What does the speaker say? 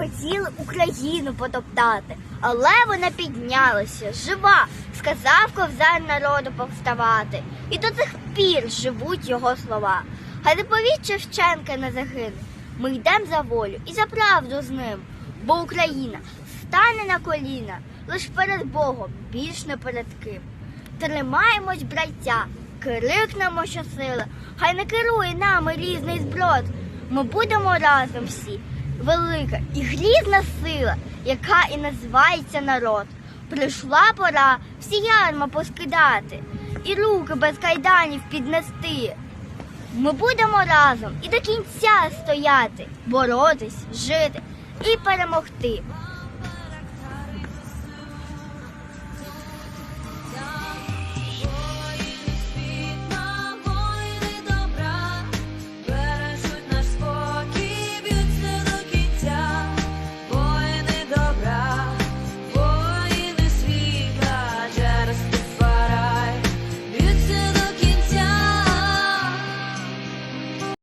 хотіли Україну потоптати, але вона піднялася, жива, сказав ковзар народу повставати. І до цих пір живуть його слова. Хай заповідь Шевченка не загине. Ми йдемо за волю і за правду з ним, бо Україна стане на коліна лиш перед Богом, більш не перед ким. Тримаємось, браття, крикнемо щосили, хай не керує нами різний зброд. Ми будемо разом всі, велика і грізна сила, яка і називається народ. Прийшла пора всі ярма поскидати і руки без кайданів піднести. Ми будемо разом і до кінця стояти, боротись, жити і перемогти.